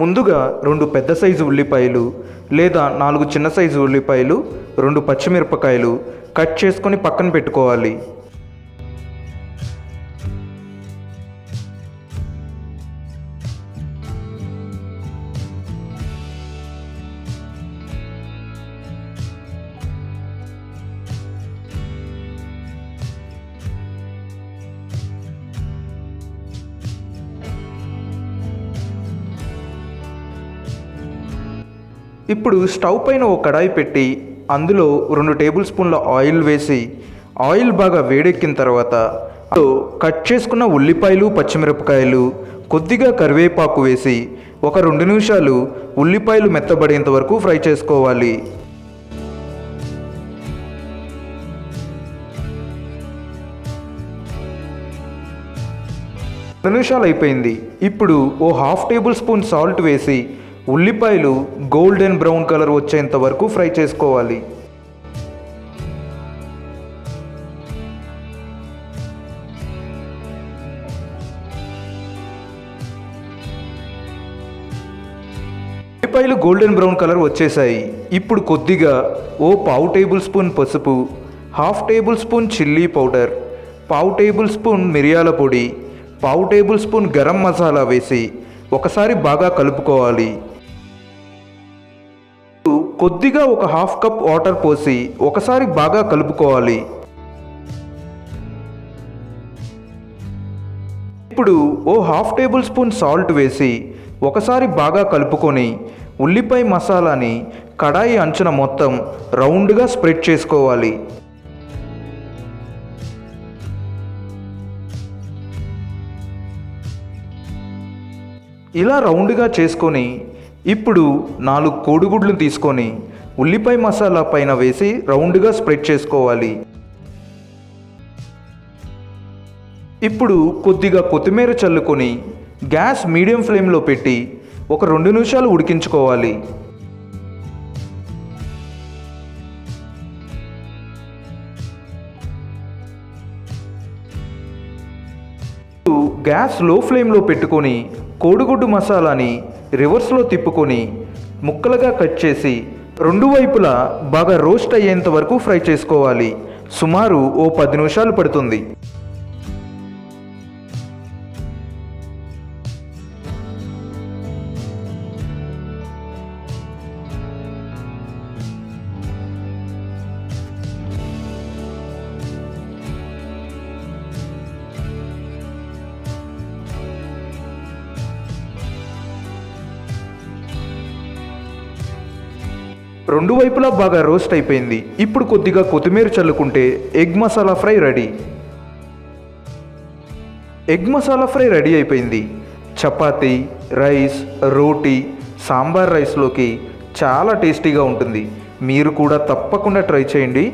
ముందుగా రెండు పెద్ద సైజు ఉల్లిపాయలు లేదా నాలుగు చిన్న సైజు ఉల్లిపాయలు రెండు పచ్చిమిరపకాయలు కట్ చేసుకొని పక్కన పెట్టుకోవాలి. ఇప్పుడు స్టవ్ పైన ఒక కడాయి పెట్టి అందులో రెండు టేబుల్ స్పూన్ల ఆయిల్ వేసి ఆయిల్ బాగా వేడెక్కిన తర్వాత అందులో కట్ చేసుకున్న ఉల్లిపాయలు పచ్చిమిరపకాయలు కొద్దిగా కరివేపాకు వేసి ఒక రెండు నిమిషాలు ఉల్లిపాయలు మెత్తబడేంత వరకు ఫ్రై చేసుకోవాలి. రెండు నిమిషాలు అయిపోయింది. ఇప్పుడు ఓ హాఫ్ టేబుల్ స్పూన్ సాల్ట్ వేసి ఉల్లిపాయలు గోల్డెన్ బ్రౌన్ కలర్ వచ్చేంత వరకు ఫ్రై చేసుకోవాలి. ఉల్లిపాయలు గోల్డెన్ బ్రౌన్ కలర్ వచ్చేసాయి. ఇప్పుడు కొద్దిగా ఓ పావు టేబుల్ స్పూన్ పసుపు half tablespoon chilli powder పావు టేబుల్ స్పూన్ మిరియాల పొడి పావు టేబుల్ స్పూన్ గరం మసాలా వేసి ఒకసారి బాగా కలుపుకోవాలి. కొద్దిగా ఒక హాఫ్ కప్ వాటర్ పోసి ఒకసారి బాగా కలుపుకోవాలి. ఇప్పుడు ఓ హాఫ్ టేబుల్ స్పూన్ సాల్ట్ వేసి ఒకసారి బాగా కలుపుకొని ఉల్లిపాయ మసాలాని కడాయి అంచున మొత్తం రౌండ్గా స్ప్రెడ్ చేసుకోవాలి. ఇలా రౌండ్గా చేసుకొని ఇప్పుడు నాలుగు కోడిగుడ్లు తీసుకొని ఉల్లిపాయ మసాలా పైన వేసి రౌండ్గా స్ప్రెడ్ చేసుకోవాలి. ఇప్పుడు కొద్దిగా కొత్తిమీర చల్లుకొని గ్యాస్ మీడియం ఫ్లేమ్లో పెట్టి ఒక రెండు నిమిషాలు ఉడికించుకోవాలి. గ్యాస్లో ఫ్లేమ్లో పెట్టుకొని కోడిగుడ్డు మసాలాని రివర్స్లో తిప్పుకొని ముక్కలుగా కట్ చేసి రెండు వైపులా బాగా రోస్ట్ అయ్యేంత వరకు ఫ్రై చేసుకోవాలి. సుమారు ఓ పది నిమిషాలు పడుతుంది. రెండు వైపులా బాగా రోస్ట్ అయిపోయింది. ఇప్పుడు కొద్దిగా కొత్తిమీర చల్లుకుంటే egg masala fry ready. Egg masala fry ready అయిపోయింది. చపాతీ రైస్ రోటీ సాంబార్ రైస్లోకి చాలా టేస్టీగా ఉంటుంది. మీరు కూడా తప్పకుండా ట్రై చేయండి.